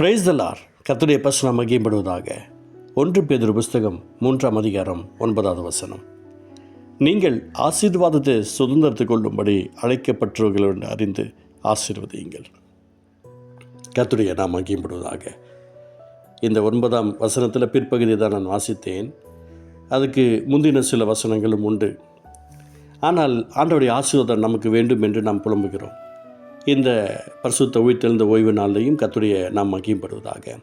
Price தலார் கத்துடைய பசனம் மகிம்படுவதாக ஒன்று பேதொரு புஸ்தகம் மூன்றாம் அதிகாரம் ஒன்பதாவது வசனம். நீங்கள் ஆசீர்வாதத்தை சுதந்திரத்து கொள்ளும்படி அழைக்கப்பட்டவர்கள் என்று அறிந்து ஆசீர்வதியுங்கள். கத்துடைய நாம் மகிம்படுவதாக இந்த ஒன்பதாம் வசனத்தில் பிற்பகுதியை தான் நான் வாசித்தேன். அதுக்கு முந்தின சில வசனங்களும் உண்டு. ஆனால் ஆண்டவுடைய ஆசீர்வாதம் நமக்கு வேண்டும் என்று நாம் புலம்புகிறோம். இந்த பரிசுத்த உயிர்த்தெழுந்த ஓய்வு நாள்லையும் கத்துடைய நாம் மகிம்படுவதாக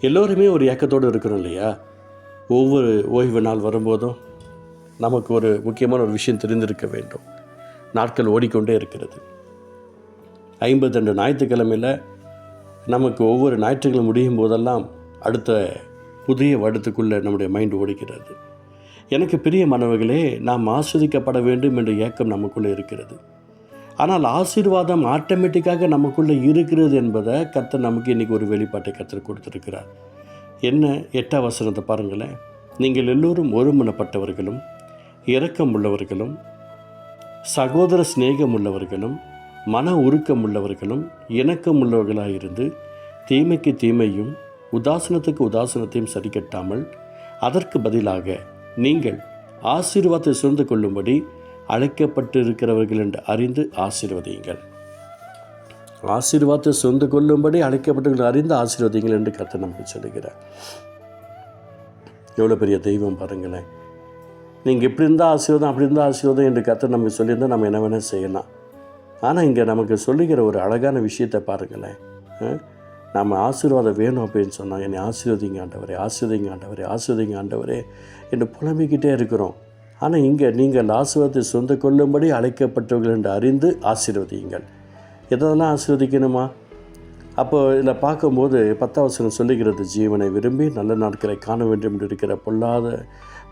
எல்லோருமே ஒரு ஏக்கத்தோடு இருக்கிறோம் இல்லையா? ஒவ்வொரு ஓய்வு நாள் வரும்போதும் நமக்கு ஒரு முக்கியமான ஒரு விஷயம் தெரிந்திருக்க வேண்டும். நாட்கள் ஓடிக்கொண்டே இருக்கிறது. ஐம்பத்தி ரெண்டு ஞாயிற்றுக்கிழமையில் நமக்கு ஒவ்வொரு ஞாயிற்றுக்கிழமை முடியும் போதெல்லாம் அடுத்த புதிய வருடத்துக்குள்ளே நம்முடைய மைண்ட் ஓடிக்கிறது. எனக்கு பிரிய மாணவர்களே நாம் ஆஸ்வதிக்கப்பட வேண்டும் என்ற ஏக்கம் நமக்குள்ளே இருக்கிறது. ஆனால் ஆசீர்வாதம் ஆட்டோமேட்டிக்காக நமக்குள்ளே இருக்கிறது என்பதை கர்த்தர் நமக்கு இன்றைக்கி ஒரு வெளிப்பாட்டை கர்த்தர் கொடுத்துருக்கிறார். என்ன? எட்டாம் வசனத்தை பாருங்களேன். நீங்கள் எல்லோரும் ஒருமனப்பட்டவர்களும் இரக்கம் உள்ளவர்களும் சகோதர சிநேகம் உள்ளவர்களும் மன உருக்கம் உள்ளவர்களும் இணக்கம் உள்ளவர்களாக இருந்து தீமைக்கு தீமையும் உதாசனத்துக்கு உதாசனத்தையும் சரிக்கட்டாமல் அதற்கு பதிலாக நீங்கள் ஆசீர்வாதத்தை சுரந்து கொள்ளும்படி அழைக்கப்பட்டு இருக்கிறவர்கள் என்று அறிந்து ஆசீர்வதியுங்கள். ஆசீர்வாதத்தை சொந்து கொள்ளும்படி அழைக்கப்பட்டவர்கள் அறிந்து ஆசீர்வதிங்கள் என்று கத்தை நமக்கு சொல்லுகிறார். எவ்வளோ பெரிய தெய்வம் பாருங்களேன். நீங்கள் இப்படி இருந்தால் ஆசீர்வாதம் அப்படி இருந்தால் ஆசீர்வாதம் என்று கத்தை நமக்கு சொல்லியிருந்தால் நம்ம என்ன வேணால் செய்யலாம். ஆனால் இங்கே நமக்கு சொல்லுகிற ஒரு அழகான விஷயத்தை பாருங்களேன். நம்ம ஆசீர்வாதம் வேணும் அப்படின்னு சொன்னால் என்னை ஆசீர்வதிங்க ஆண்டவரே ஆசீர்வதிங்க ஆண்டவரே ஆசீர்வதிங்க ஆண்டவரே என்று புலம்பிக்கிட்டே இருக்கிறோம். ஆனால் இங்கே நீங்கள் ஆசீர்வாதத்தை சொந்த கொள்ளும்படி அழைக்கப்பட்டவர்கள் என்று அறிந்து ஆசீர்வதியுங்கள். எதெல்லாம் ஆசீர்வதிக்கணுமா? அப்போ இதில் பார்க்கும்போது பத்தாவசனம் சொல்லுகிறது ஜீவனை விரும்பி நல்ல நாட்களை காண வேண்டும் என்று இருக்கிற பொல்லாத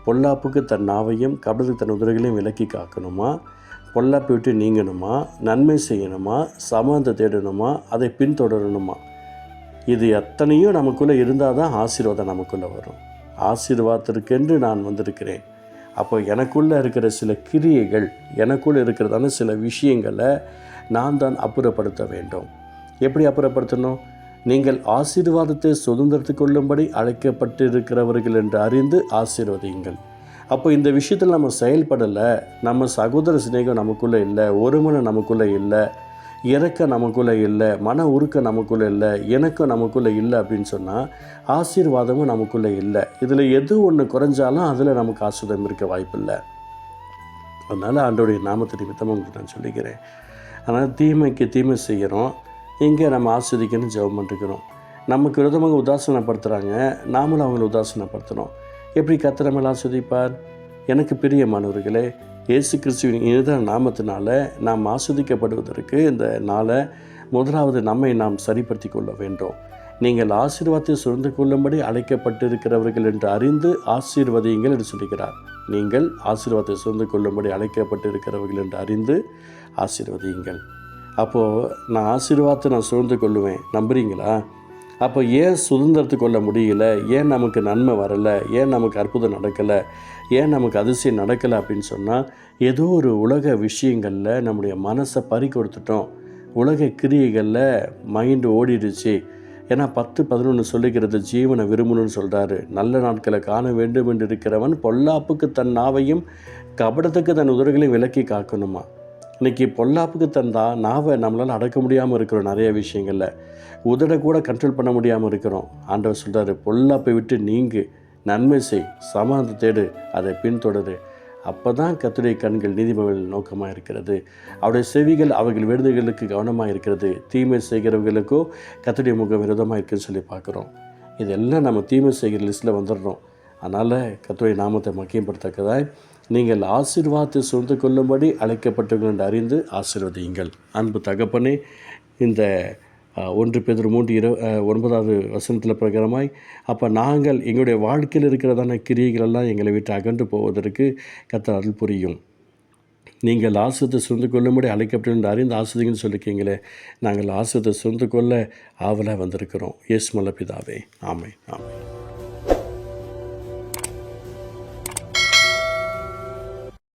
பொல்லாப்புக்கு தன் நாவையும் கடலுக்கு தன் உதவிகளையும் விலக்கி காக்கணுமா? பொல்லாப்பை விட்டு நீங்கணுமா? நன்மை செய்யணுமா? சமாந்த தேடணுமா? அதை பின்தொடரணுமா? இது எத்தனையும் நமக்குள்ளே இருந்தால் தான் ஆசீர்வாதம் நமக்குள்ளே வரும். ஆசீர்வாதத்திற்கென்று நான் வந்திருக்கிறேன். அப்போ எனக்குள்ளே இருக்கிற சில கிரியைகள் எனக்குள்ளே இருக்கிறதான சில விஷயங்களை நான் தான் அப்புறப்படுத்த வேண்டும். எப்படி அப்புறப்படுத்தணும்? நீங்கள் ஆசீர்வாதத்தை சுதந்திரத்து கொள்ளும்படி அழைக்கப்பட்டிருக்கிறவர்கள் என்று அறிந்து ஆசீர்வதியுங்கள். அப்போ இந்த விஷயத்தில் நம்ம செயல்படலை நம்ம சகோதர சிநேகம் நமக்குள்ளே இல்லை ஒருமனை நமக்குள்ளே இல்லை இறக்க நமக்குள்ளே இல்லை மன உருக்கம் நமக்குள்ளே இல்லை இணக்கம் நமக்குள்ளே இல்லை அப்படின்னு சொன்னால் ஆசீர்வாதமும் நமக்குள்ளே இல்லை. இதில் எது ஒன்று குறைஞ்சாலும் அதில் நமக்கு ஆசீர்வாதம் இருக்க வாய்ப்பில்லை. அதனால் ஆண்டோடைய நாமத்தை நிமித்தமாக உங்களுக்கு நான் சொல்லிக்கிறேன். ஆனால் தீமைக்கு தீமை செய்கிறோம் இங்கே நம்ம ஆஸ்வதிக்கணும் ஜெபம் பண்ணிருக்கிறோம். நமக்கு விரோதமாக உதாசனப்படுத்துகிறாங்க நாமளும் அவங்கள உதாசனப்படுத்துகிறோம் எப்படி கத்திரமெல்லாம் ஆஸ்வதிப்பார்? எனக்கு பிரியமானவர்களே இயேசு கிறிஸ்துவின் இனித நாமத்தினால நாம் ஆஸ்வதிக்கப்படுவதற்கு இந்த நாளை முதலாவது நம்மை நாம் சரிப்படுத்தி கொள்ள வேண்டும். நீங்கள் ஆசீர்வாதத்தை சுரந்து கொள்ளும்படி அழைக்கப்பட்டிருக்கிறவர்கள் என்று அறிந்து ஆசீர்வதியுங்கள் என்று சொல்லுகிறார் நீங்கள் ஆசீர்வாதத்தை சுரந்து கொள்ளும்படி அழைக்கப்பட்டிருக்கிறவர்கள் என்று அறிந்து ஆசீர்வதியுங்கள். அப்போது நான் ஆசீர்வாதத்தை நான் சுரந்து கொள்ளுவேன். நம்புறீங்களா? அப்போ ஏன் சுதந்திரத்து கொள்ள முடியல? ஏன் நமக்கு நன்மை வரலை? ஏன் நமக்கு அற்புதம் நடக்கலை? ஏன் நமக்கு அதிசயம் நடக்கலை அப்படின்னு சொன்னால் ஏதோ ஒரு உலக விஷயங்களில் நம்முடைய மனசை பறி கொடுத்துட்டோம். உலக கிரியைகளில் மைண்டு ஓடிடுச்சு. ஏன்னா பத்து பதினொன்று சொல்லுகிறது ஜீவனை விரும்பணும்னு சொல்கிறாரு நல்ல நாட்களை காண வேண்டும் என்று இருக்கிறவன் பொல்லாப்புக்கு தன் நாவையும் கபடத்துக்கு தன் உதடுகளையும் விலக்கி காக்கணுமா? இன்னைக்கு பொல்லாப்புக்கு தந்தால் நாவை நம்மளால் அடக்க முடியாமல் இருக்கிறோம் நிறைய விஷயங்களில். உதட கூட கண்ட்ரோல் பண்ண முடியாமல் இருக்கிறோம். ஆண்டவர் சொல்கிறாரு பொல்லாப்பை விட்டு நீங்கு. நன்மை செய். சமாந்து தேடு. அதை பின்தொடரு. அப்போ தான் கத்துடைய கண்கள் நீதிபதிகள் நோக்கமாக இருக்கிறது. அவருடைய செவிகள் அவர்கள் விருதுகளுக்கு கவனமாக இருக்கிறது. தீமை செய்கிறவர்களுக்கோ கத்துடைய முகம் விரோதமாக இருக்குன்னு சொல்லி பார்க்குறோம். இதெல்லாம் நம்ம தீமை செய்கிற லிஸ்ட்டில் வந்துடுறோம். அதனால் கத்துடைய நாமத்தை மக்கியப்படுத்தக்கதாய் நீங்கள் ஆசீர்வாதத்தை சொந்து கொள்ளும்படி அழைக்கப்பட்டவர்கள் என்று அறிந்து ஆசீர்வதியுங்கள். அன்பு தகப்பனே இந்த ஒன்று பேர் மூன்று இரு ஒன்பதாவது வசனத்தில் பிரகாரமாய் அப்போ நாங்கள் எங்களுடைய வாழ்க்கையில் இருக்கிறதான கிரியைகள் எல்லாம் எங்களை விட்டு அகன்று போவதற்கு கத்த அருள் புரியும். நீங்கள் ஆசிரியத்தை சுரந்து கொள்ளும்படி அழைக்கப்பட்டு அறிந்து ஆசிரியங்கன்னு சொல்லியிருக்கீங்களே நாங்கள் ஆசிரியத்தை சுரந்து கொள்ள ஆவலாக வந்திருக்கிறோம். எஸ் மலபிதாவே ஆமை ஆமை